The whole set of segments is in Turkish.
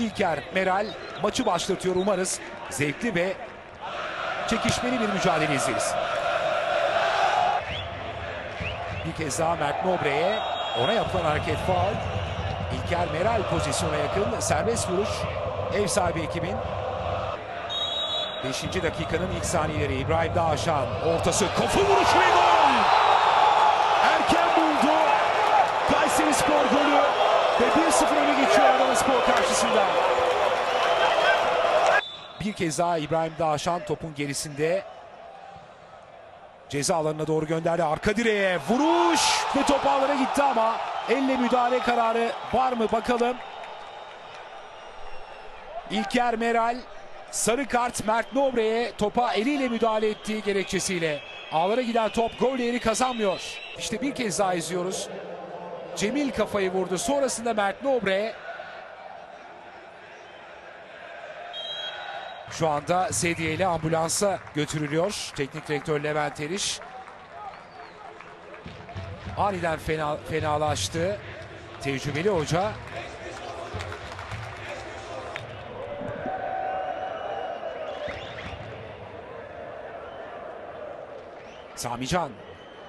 İlker Meral maçı başlatıyor umarız. Zevkli ve çekişmeli bir mücadele izleriz. Bir kez daha Mert Nobre'ye ona yapılan hareket faul. İlker Meral pozisyona yakın serbest vuruş ev sahibi ekibin. 5. dakikanın ilk saniyeleri İbrahim Dağaşan ortası kafa vuruşu ve gol! Erken buldu. Kayseri Spor golü ve 1-0 öne geçiyor Spor karşısında. Bir kez daha İbrahim Dağaşan topun gerisinde. Ceza alanına doğru gönderdi. Arka direğe vuruş ve top ağlara gitti ama elle müdahale kararı var mı bakalım. İlker Meral sarı kart Mert Nobre'ye topa eliyle müdahale ettiği gerekçesiyle ağlara giden top gol değeri kazanmıyor. İşte bir kez daha izliyoruz. Cemil kafayı vurdu. Sonrasında Mert Nobre şu anda sedye ile ambulansa götürülüyor. Teknik direktör Levent Eriş. Aniden fena, fenalaştı. Tecrübeli hoca Samican.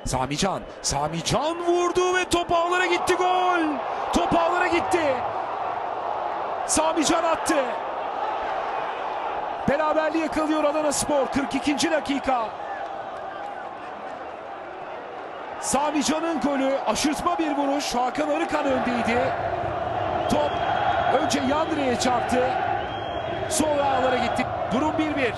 Samican. Samican vurdu ve top gitti gol. Top ağlara gitti. Samican attı. Beraberliği yakalıyor Adana Spor 42. dakika. Samican'ın golü aşırtma bir vuruş. Hakan Arıkan öndeydi. Top önce yan çarptı. Sonra ağlara gitti. Durum 1-1.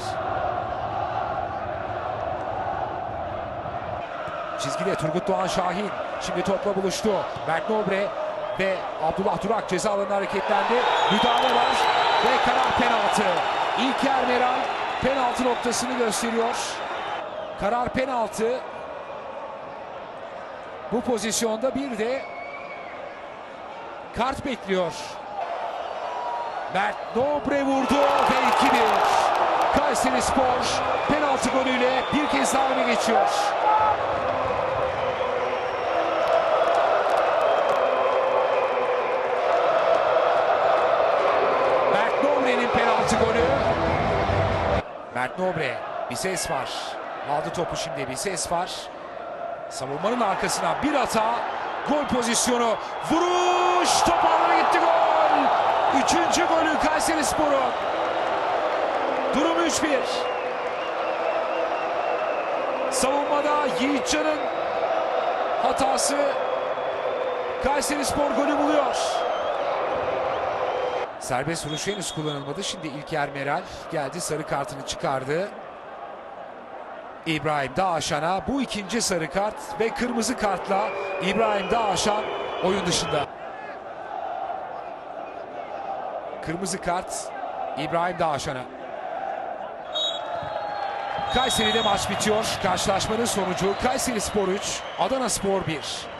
Çizgide Turgut Doğan Şahin. Şimdi topla buluştu. Mert Nobre ve Abdullah Durak ceza alanına hareketlendi. Müdahale var ve karar penaltı. İlker Meral penaltı noktasını gösteriyor. Karar penaltı. Bu pozisyonda bir de kart bekliyor. Mert Nobre vurdu ve 2-1. Kayseri Spor penaltı golüyle bir kez daha öne geçiyor. Penaltı golü. Mert Nobre bir ses var. Aldı topu şimdi bir ses var. Savunmanın arkasına bir hata. Gol pozisyonu. Vuruş. Top ağlara gitti gol. Üçüncü golü Kayseri Spor'un. Durum 3-1. Savunmada Yiğitcan'ın hatası Kayseri Spor golü buluyor. Serbest vuruş henüz kullanılmadı. Şimdi İlker Meral geldi sarı kartını çıkardı. İbrahim Dağaşan'a bu ikinci sarı kart ve kırmızı kartla İbrahim Dağaşan oyun dışında. Kırmızı kart İbrahim Dağaşan'a. Kayseri'de maç bitiyor. Karşılaşmanın sonucu Kayseri Spor 3, Adana Spor 1.